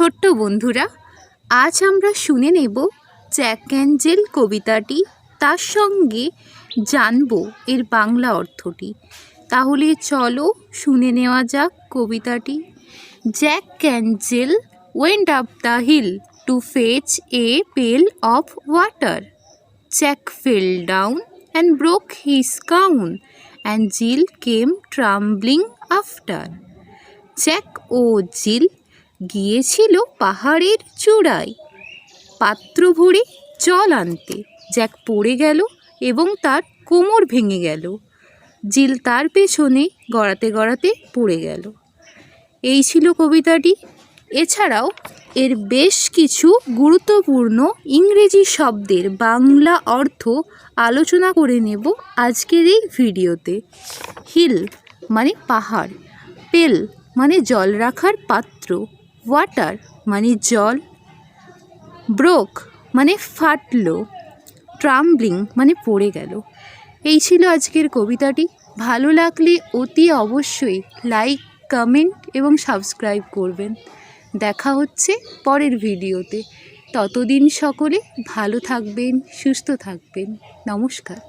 ছোট্ট বন্ধুরা, আজ আমরা শুনে নেব জ্যাক অ্যাঞ্জেল কবিতাটি তার সঙ্গে জানব এর বাংলা অর্থটি। তাহলে চলো শুনে নেওয়া যাক কবিতাটি। Jack and Jill went up the hill to fetch a pail of water. Jack fell down and broke his crown and Jill came tumbling after. Jack O Jill গিয়েছিল পাহাড়ের চূড়ায়। পাত্র ভরে জল আনতে। জ্যাক পড়ে গেল এবং তার কোমর ভেঙে গেল। জিল তার পেছনে গড়াতে গড়াতে পড়ে গেল। এই ছিল কবিতাটি। এছাড়াও এর বেশ কিছু গুরুত্বপূর্ণ ইংরেজি শব্দের বাংলা অর্থ আলোচনা করে নেব আজকের এই ভিডিওতে। হিল মানে পাহাড়, পেল মানে জল রাখার পাত্র। ওয়াটার মানে জল ব্রোক মানে ফাটলো ট্রাম্বলিং মানে পড়ে গেল। এই ছিল আজকের কবিতাটি। ভালো লাগলে অতি অবশ্যই লাইক কমেন্ট এবং সাবস্ক্রাইব করবেন। দেখা হচ্ছে পরের ভিডিওতে। ততদিন সকলে ভালো থাকবেন, সুস্থ থাকবেন। নমস্কার।